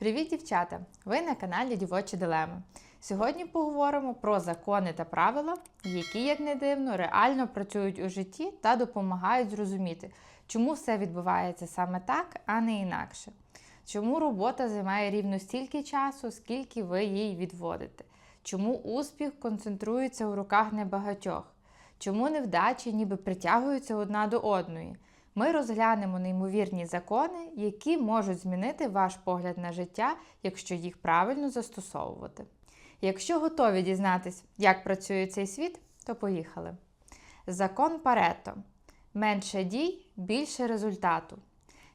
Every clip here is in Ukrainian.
Привіт, дівчата! Ви на каналі Дівочі Дилеми. Сьогодні поговоримо про закони та правила, які, як не дивно, реально працюють у житті та допомагають зрозуміти, чому все відбувається саме так, а не інакше. Чому робота займає рівно стільки часу, скільки ви їй відводите? Чому успіх концентрується у руках небагатьох? Чому невдачі ніби притягуються одна до одної? Ми розглянемо неймовірні закони, які можуть змінити ваш погляд на життя, якщо їх правильно застосовувати. Якщо готові дізнатись, як працює цей світ, то поїхали. Закон Парето. Менше дій, більше результату.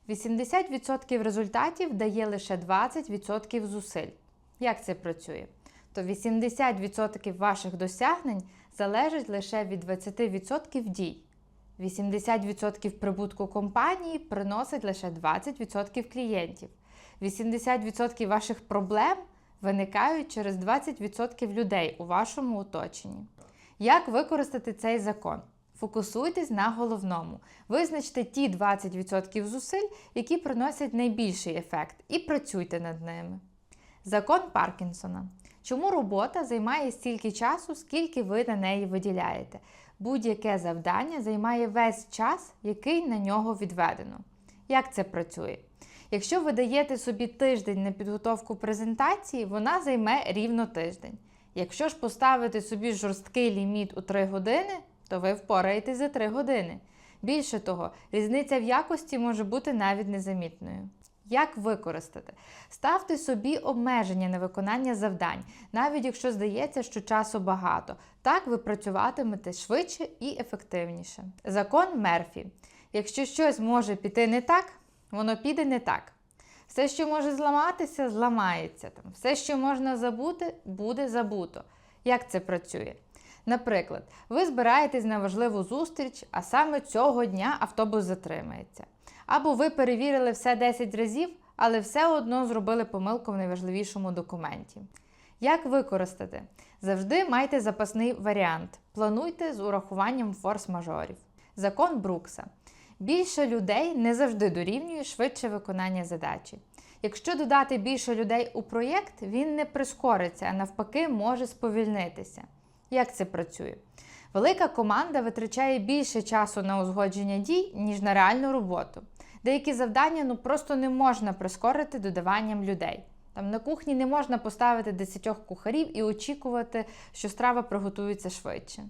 80% результатів дає лише 20% зусиль. Як це працює? То 80% ваших досягнень залежить лише від 20% дій. 80% прибутку компанії приносить лише 20% клієнтів. 80% ваших проблем виникають через 20% людей у вашому оточенні. Як використати цей закон? Фокусуйтесь на головному. Визначте ті 20% зусиль, які приносять найбільший ефект, і працюйте над ними. Закон Паркінсона. Чому робота займає стільки часу, скільки ви на неї виділяєте? Будь-яке завдання займає весь час, який на нього відведено. Як це працює? Якщо ви даєте собі тиждень на підготовку презентації, вона займе рівно тиждень. Якщо ж поставити собі жорсткий ліміт у 3 години, то ви впораєтесь за 3 години. Більше того, різниця в якості може бути навіть незамітною. Як використати? Ставте собі обмеження на виконання завдань, навіть якщо здається, що часу багато. Так ви працюватимете швидше і ефективніше. Закон Мерфі. Якщо щось може піти не так, воно піде не так. Все, що може зламатися, зламається. Там. Все, що можна забути, буде забуто. Як це працює? Наприклад, ви збираєтесь на важливу зустріч, а саме цього дня автобус затримається. Або ви перевірили все 10 разів, але все одно зробили помилку в найважливішому документі. Як використати? Завжди майте запасний варіант. Плануйте з урахуванням форс-мажорів. Закон Брукса. Більше людей не завжди дорівнює швидше виконання задачі. Якщо додати більше людей у проєкт, він не прискориться, а навпаки, може сповільнитися. Як це працює? Велика команда витрачає більше часу на узгодження дій, ніж на реальну роботу. Деякі завдання ну просто не можна прискорити додаванням людей. Там на кухні не можна поставити 10 кухарів і очікувати, що страва приготується швидше.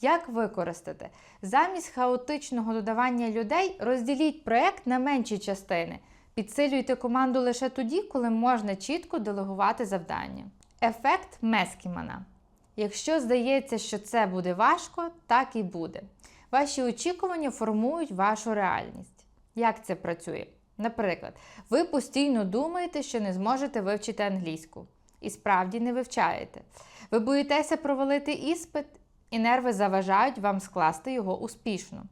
Як використати? Замість хаотичного додавання людей розділіть проект на менші частини. Підсилюйте команду лише тоді, коли можна чітко делегувати завдання. Ефект Мескімана. Якщо здається, що це буде важко, так і буде. Ваші очікування формують вашу реальність. Як це працює? Наприклад, ви постійно думаєте, що не зможете вивчити англійську. І справді не вивчаєте. Ви боїтеся провалити іспит, і нерви заважають вам скласти його успішно.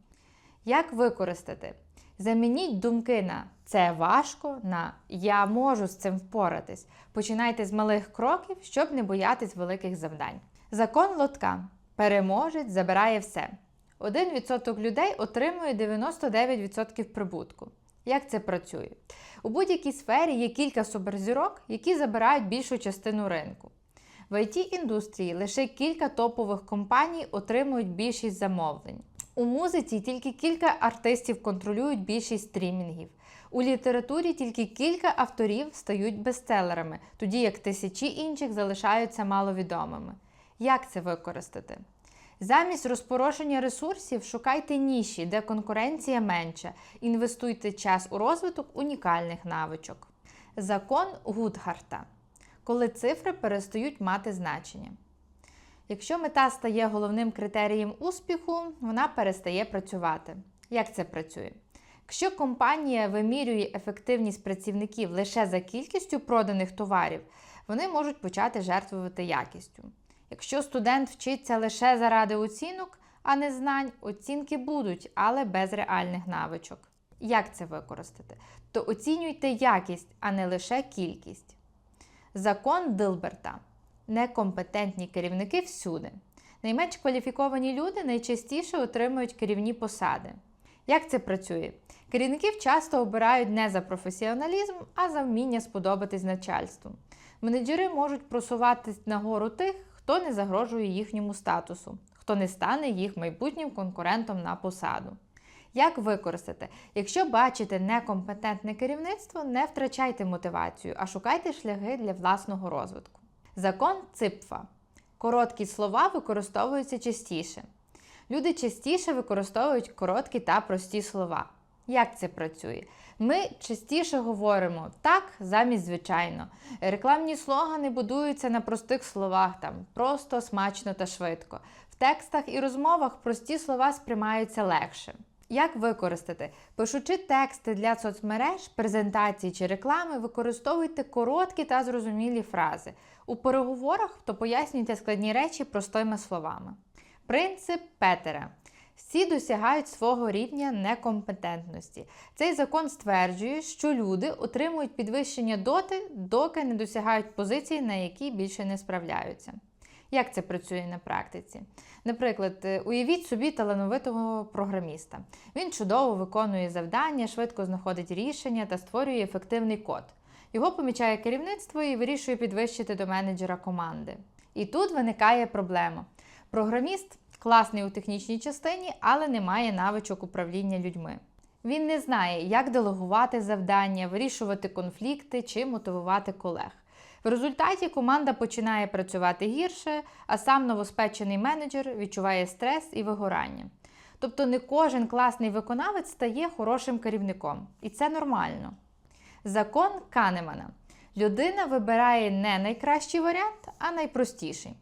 Як використати? Замініть думки на це важко, на я можу з цим впоратись. Починайте з малих кроків, щоб не боятись великих завдань. Закон лотка. Переможець забирає все. 1% людей отримує 99% прибутку. Як це працює? У будь-якій сфері є кілька суперзірок, які забирають більшу частину ринку. В it індустрії лише кілька топових компаній отримують більшість замовлень. У музиці тільки кілька артистів контролюють більшість стрімінгів. У літературі тільки кілька авторів стають бестселерами, тоді як тисячі інших залишаються маловідомими. Як це використати? Замість розпорошення ресурсів шукайте ніші, де конкуренція менша. Інвестуйте час у розвиток унікальних навичок. Закон Гудгарта. Коли цифри перестають мати значення. Якщо мета стає головним критерієм успіху, вона перестає працювати. Як це працює? Якщо компанія вимірює ефективність працівників лише за кількістю проданих товарів, вони можуть почати жертвувати якістю. Якщо студент вчиться лише заради оцінок, а не знань, оцінки будуть, але без реальних навичок. Як це використати? То оцінюйте якість, а не лише кількість. Закон Дилберта. Некомпетентні керівники всюди. Найменш кваліфіковані люди найчастіше отримують керівні посади. Як це працює? Керівників часто обирають не за професіоналізм, а за вміння сподобатись начальству. Менеджери можуть просувати нагору тих, хто не загрожує їхньому статусу, хто не стане їх майбутнім конкурентом на посаду. Як використати? Якщо бачите некомпетентне керівництво, не втрачайте мотивацію, а шукайте шляхи для власного розвитку. Закон Ципфа. Короткі слова використовуються частіше. Люди частіше використовують короткі та прості слова. Як це працює? Ми частіше говоримо так замість звичайно. Рекламні слогани будуються на простих словах, там просто, смачно та швидко. В текстах і розмовах прості слова сприймаються легше. Як використати? Пишучи тексти для соцмереж, презентації чи реклами, використовуйте короткі та зрозумілі фрази. У переговорах то пояснюйте складні речі простими словами. Принцип Петера. Всі досягають свого рівня некомпетентності. Цей закон стверджує, що люди отримують підвищення доти, доки не досягають позиції, на які більше не справляються. Як це працює на практиці? Наприклад, е, уявіть собі талановитого програміста. Він чудово виконує завдання, швидко знаходить рішення та створює ефективний код. Його помічає керівництво і вирішує підвищити до менеджера команди. І тут виникає проблема. Програміст класний у технічній частині, але не має навичок управління людьми. Він не знає, як делегувати завдання, вирішувати конфлікти чи мотивувати колег. В результаті команда починає працювати гірше, а сам новоспечений менеджер відчуває стрес і вигорання. Тобто не кожен класний виконавець стає хорошим керівником, і це нормально. Закон Канемана. Людина вибирає не найкращий варіант, а найпростіший.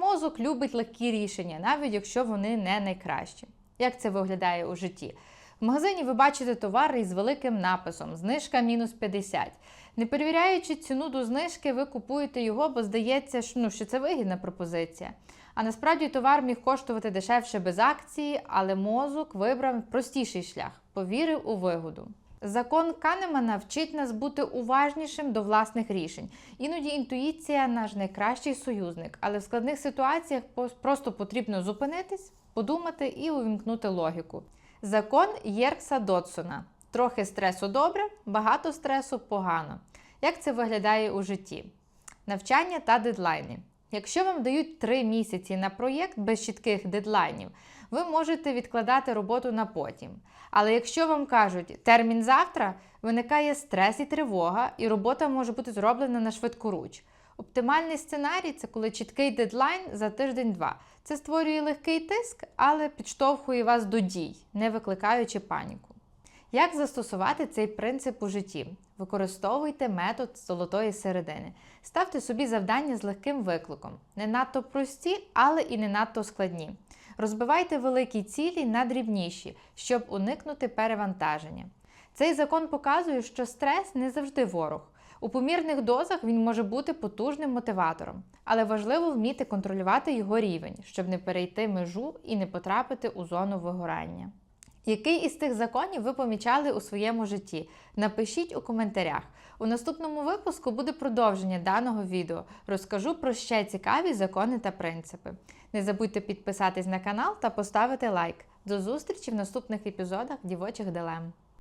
Мозок любить легкі рішення, навіть якщо вони не найкращі. Як це виглядає у житті? В магазині ви бачите товар із великим написом Знижка мінус 50. Не перевіряючи ціну до знижки, ви купуєте його, бо здається, що, ну, що це вигідна пропозиція. А насправді товар міг коштувати дешевше без акції, але мозок вибрав простіший шлях, повірив у вигоду. Закон Канемана вчить нас бути уважнішим до власних рішень. Іноді інтуїція наш найкращий союзник, але в складних ситуаціях просто потрібно зупинитись, подумати і увімкнути логіку. Закон Єркса Дотсона. Трохи стресу добре, багато стресу погано. Як це виглядає у житті? Навчання та дедлайни. Якщо вам дають 3 місяці на проєкт без чітких дедлайнів, ви можете відкладати роботу на потім. Але якщо вам кажуть термін завтра, виникає стрес і тривога, і робота може бути зроблена на швидкоруч. Оптимальний сценарій це коли чіткий дедлайн за тиждень-два. Це створює легкий тиск, але підштовхує вас до дій, не викликаючи паніку. Як застосувати цей принцип у житті? Використовуйте метод золотої середини. Ставте собі завдання з легким викликом. Не надто прості, але і не надто складні. Розбивайте великі цілі на дрібніші, щоб уникнути перевантаження. Цей закон показує, що стрес не завжди ворог. У помірних дозах він може бути потужним мотиватором, але важливо вміти контролювати його рівень, щоб не перейти межу і не потрапити у зону вигорання. Який із тих законів ви помічали у своєму житті? Напишіть у коментарях. У наступному випуску буде продовження даного відео. Розкажу про ще цікаві закони та принципи. Не забудьте підписатись на канал та поставити лайк. До зустрічі в наступних епізодах дівочих дилем.